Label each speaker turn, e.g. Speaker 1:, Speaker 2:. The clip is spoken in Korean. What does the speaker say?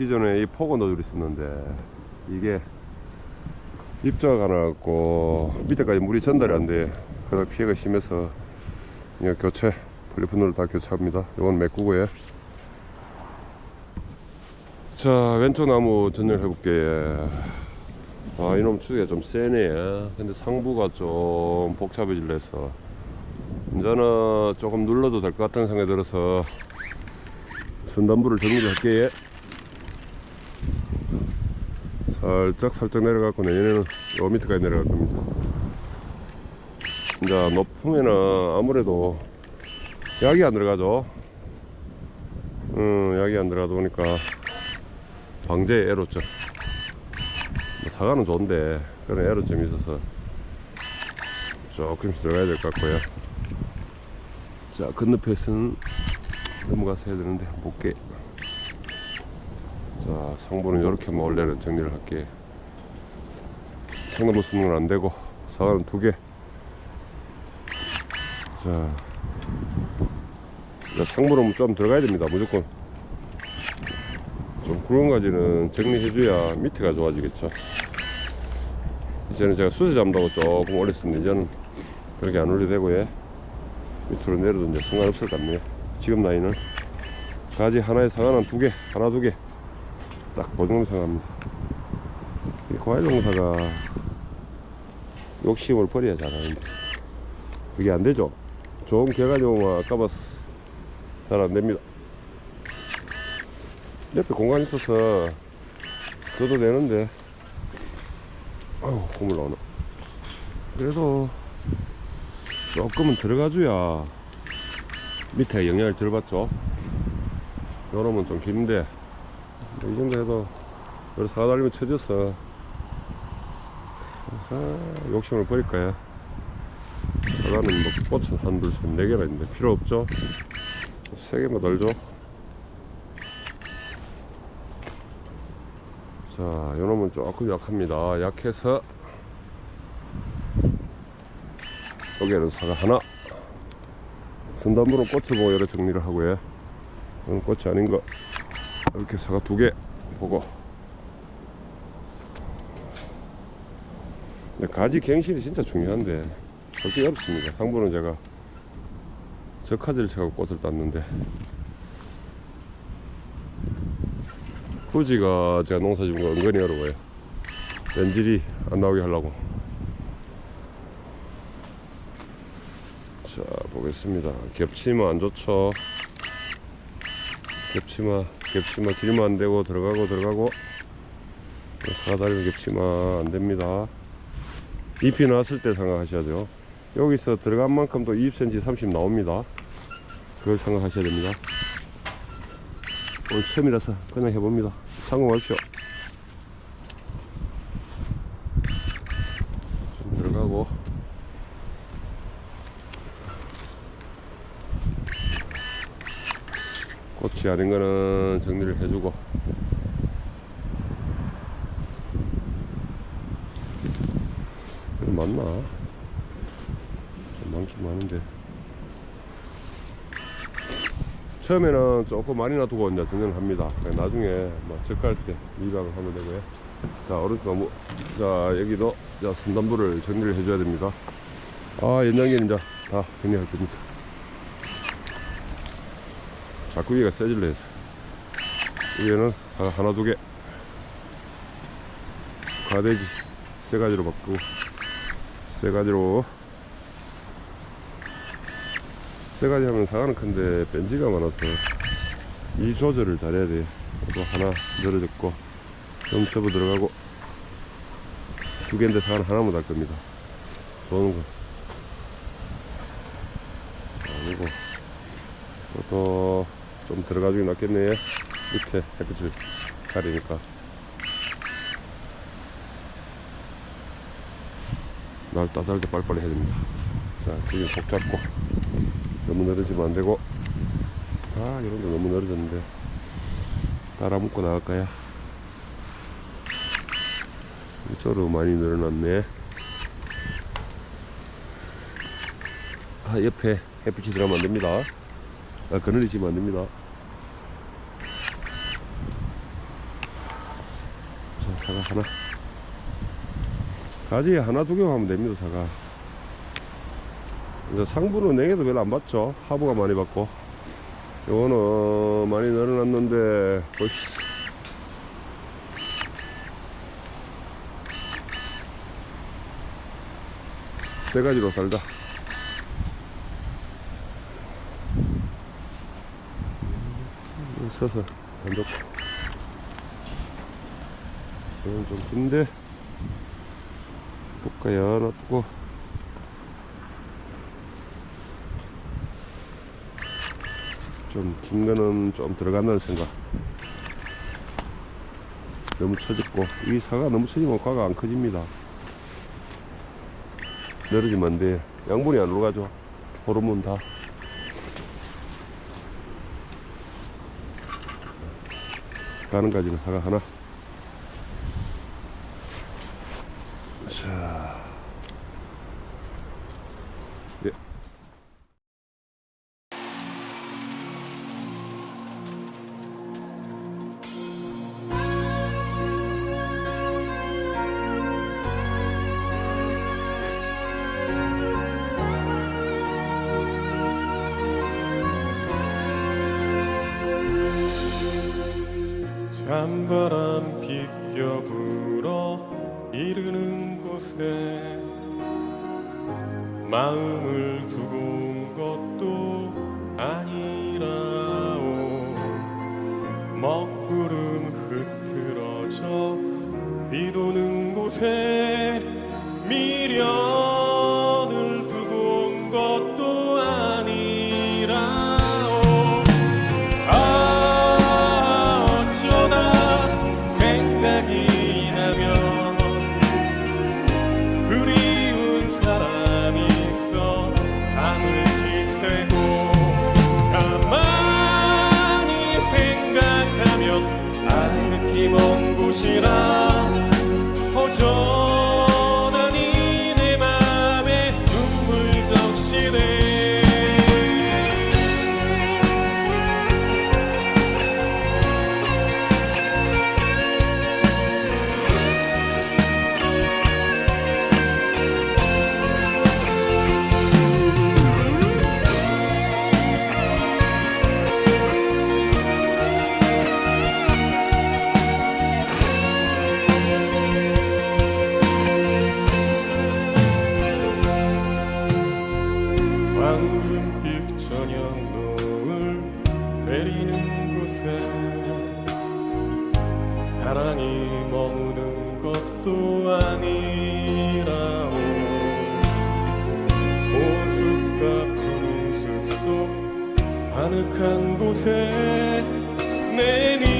Speaker 1: 기존에 이 포고 노즐이 있었는데 이게 입자가 나갖고 밑에까지 물이 전달이 안 돼. 그러다 피해가 심해서 이거 교체 폴리프놀 다 교체합니다. 이건 메꾸고요. 자 왼쪽 나무 전열 해 볼게요. 아 이놈 추기가 좀 세네. 근데 상부가 좀 복잡해질려 해서 이제는 조금 눌러도 될 것 같다는 생각이 들어서 순단부를 정리를 할게요. 살짝 살짝 내려가고 내년에는 요 밑에까지 내려갈 겁니다. 이제 높으면은 아무래도 약이 안 들어가죠. 음, 약이 안 들어가다 보니까 방제 에로점. 뭐 사과는 좋은데 그런 에로점이 있어서 조금씩 들어가야 될 것 같고요. 자, 건너편에서는 넘어가서 해야 되는데 못 게. 자, 상부는 이렇게 뭐 원래는 정리를 할게. 상나무 쓰는 건안 되고 사과는 두 개. 자, 자, 상부는 좀 들어가야 됩니다. 무조건. 좀 굵은 가지는 정리해줘야 밑에가 좋아지겠죠. 이제는 제가 수세 잡는다고 조금 올렸습니다. 이제는 그렇게 안 올려도 되고요. 밑으로 내려도 이제 상관없을 것 같네요. 지금 나이는 가지 하나에 상관은 두 개, 하나 두 개. 딱 보정도 생각합니다. 이 과일 농사가 욕심을 버려야 잘하는데 그게 안 되죠. 좋은 개가지 오면 아까봐서 잘 안 됩니다. 옆에 공간 있어서 줘도 되는데 아우 고물 나오네. 그래도 조금은 들어가줘야 밑에 영향을 덜 받죠. 요놈은 좀 긴데 이 정도 해도 우리 사달리면 쳐져서 아, 욕심을 버릴까요? 사과는 뭐 꽃은 한, 둘, 셋, 네 개나 있는데 필요 없죠? 세 개만 덜 줘. 자, 요놈은 조금 약합니다. 약해서 여기에는 사과 하나. 순단부는 꽃을 보고 여러 정리를 하고요. 이건 꽃이 아닌 거. 이렇게 사과 두 개 보고. 가지 갱신이 진짜 중요한데 그렇게 어렵습니다. 상부는 제가 저카지를 쳐고 꽃을 땄는데 후지가 제가 농사 지은 거 은근히 어려워요. 렌질이 안 나오게 하려고. 자 보겠습니다. 겹치면 안 좋죠. 겹치마 겹치마 길면 안 되고 들어가고 들어가고 사다리를 겹치마 안 됩니다. 잎이 나왔을 때 생각하셔야 돼요. 여기서 들어간 만큼 또 20cm 30 나옵니다. 그걸 생각하셔야 됩니다. 오늘 처음이라서 그냥 해봅니다. 참고하십시오. 좀 들어가고 아닌 거는 정리를 해주고. 맞나? 좀 많긴 많은데. 처음에는 조금 많이 놔두고 이제 정리를 합니다. 나중에 뭐 적할 때 미박을 하면 되고요. 자 오른쪽 나무 자 여기도 자 순단부를 정리를 해줘야 됩니다. 아 연장기는 이제 다 정리할 겁니다 자꾸 위가 세질러 해서. 위에는 하- 하나 두 개. 가대지 세 가지로 바꾸고 세 가지로. 세 가지 하면 사과는 큰데 벤지가 많아서 이 조절을 잘해야 돼요 또 하나 늘어졌고 좀 접어 들어가고 두 개인데 사과는 하나만 달 겁니다. 좋은 거. 아니고 또 좀 들어가주긴 낫겠네. 밑에 햇빛을 가리니까. 날 따뜻할 때 빨리빨리 해야 됩니다. 자 지금 복 잡고 너무 늘어지면 안 되고. 아 이런 거 너무 늘어졌는데. 따라 묶고 나갈까요 이쪽으로 많이 늘어났네. 아 옆에 햇빛이 들어가면 안 됩니다. 아, 그늘이 지면 안 됩니다 사과 하나. 가지 하나 두 개만 하면 됩니다, 사과. 이제 상부는 냉해도 별로 안 받죠. 하부가 많이 받고. 요거는 많이 늘어났는데, 보시. 세 가지로 살다. 서서 안 좋고. 이건 좀 긴데. 볼까요? 놔두고. 좀 긴 거는 좀 들어간다는 생각. 너무 처졌고, 이 사과 너무 처지면 과가 안 커집니다. 늘어지면 안 돼. 양분이 안 올라가죠. 호르몬 다. 가는 까지는 사과 하나. 자. 예.
Speaker 2: 찬바람 비껴 불어 이르는 곳에 마음을 두고 온 것도 아니라오. 먹구름 흐트러져 비도는 곳에 미련 사랑이 머무는 것도 아니라오. 호숫가 푸른 숲속 아늑한 곳에 내님